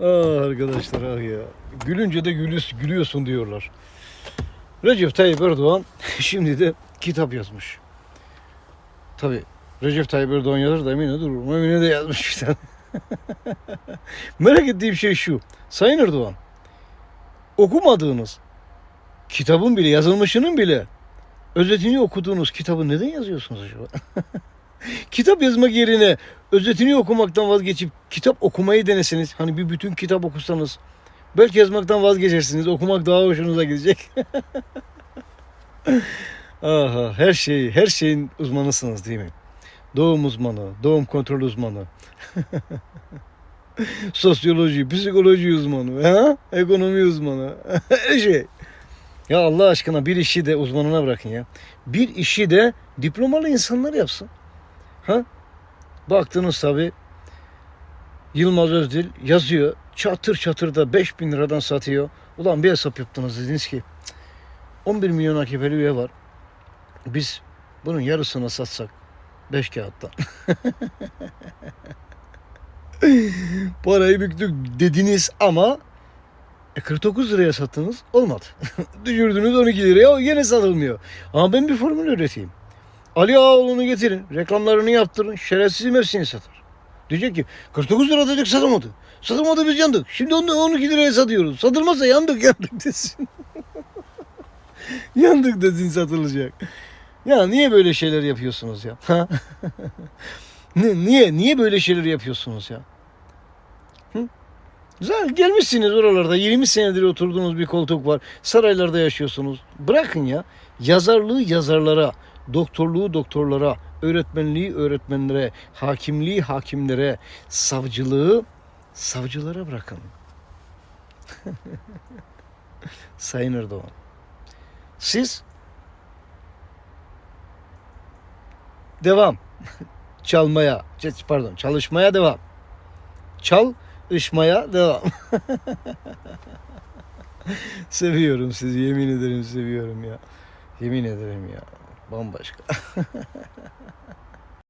Ah arkadaşlar ah ya. Gülünce de gülüyorsun, gülüyorsun diyorlar. Recep Tayyip Erdoğan şimdi de kitap yazmış. Tabi Recep Tayyip Erdoğan yazar da Emine durur. Emine de yazmış bir tane. Merak ettiğim şey şu. Sayın Erdoğan okumadığınız kitabın bile yazılmışının bile özetini okuduğunuz kitabı neden yazıyorsunuz acaba? kitap yazmak yerine özetini okumaktan vazgeçip kitap okumayı deneseniz hani bir bütün kitap okusanız belki yazmaktan vazgeçersiniz okumak daha hoşunuza gidecek. Aha her şey her şeyin uzmanısınız değil mi? Doğum uzmanı, doğum kontrol uzmanı. Sosyoloji, psikoloji uzmanı, ha? ekonomi uzmanı. her şey. Ya Allah aşkına bir işi de uzmanına bırakın ya. Bir işi de diplomalı insanlar yapsın. Ha? Baktınız tabi Yılmaz Özdil yazıyor. Çatır çatır da 5000 liradan satıyor. Ulan bir hesap yaptınız dediniz ki 11 milyon AKP'li üye var. Biz bunun yarısını satsak 5 kağıttan. Parayı büktük dediniz ama e 49 liraya sattınız olmadı. Düşürdünüz 12 liraya o yine satılmıyor. Ama ben bir formül üreteyim. Ali Ağaoğlu'nu getirin. Reklamlarını yaptırın. Şerefsizim hepsini satar. Diyecek ki 49 lira dedik satamadı. Satamadı biz yandık. Şimdi onu 12 liraya satıyoruz. Satılmazsa yandık yandık desin. yandık desin satılacak. Ya niye böyle şeyler yapıyorsunuz ya? Niye niye böyle şeyler yapıyorsunuz ya? Hı? Güzel gelmişsiniz oralarda 20 senedir oturduğunuz bir koltuk var. Saraylarda yaşıyorsunuz. Bırakın ya. Yazarlığı yazarlara, doktorluğu doktorlara, öğretmenliği öğretmenlere, hakimliği hakimlere, savcılığı savcılara bırakın. Sayın Erdoğan. Siz devam çalmaya, pardon çalışmaya devam. Çal ışmaya devam. seviyorum sizi yemin ederim seviyorum ya. Yemin ederim ya. Bambaşka.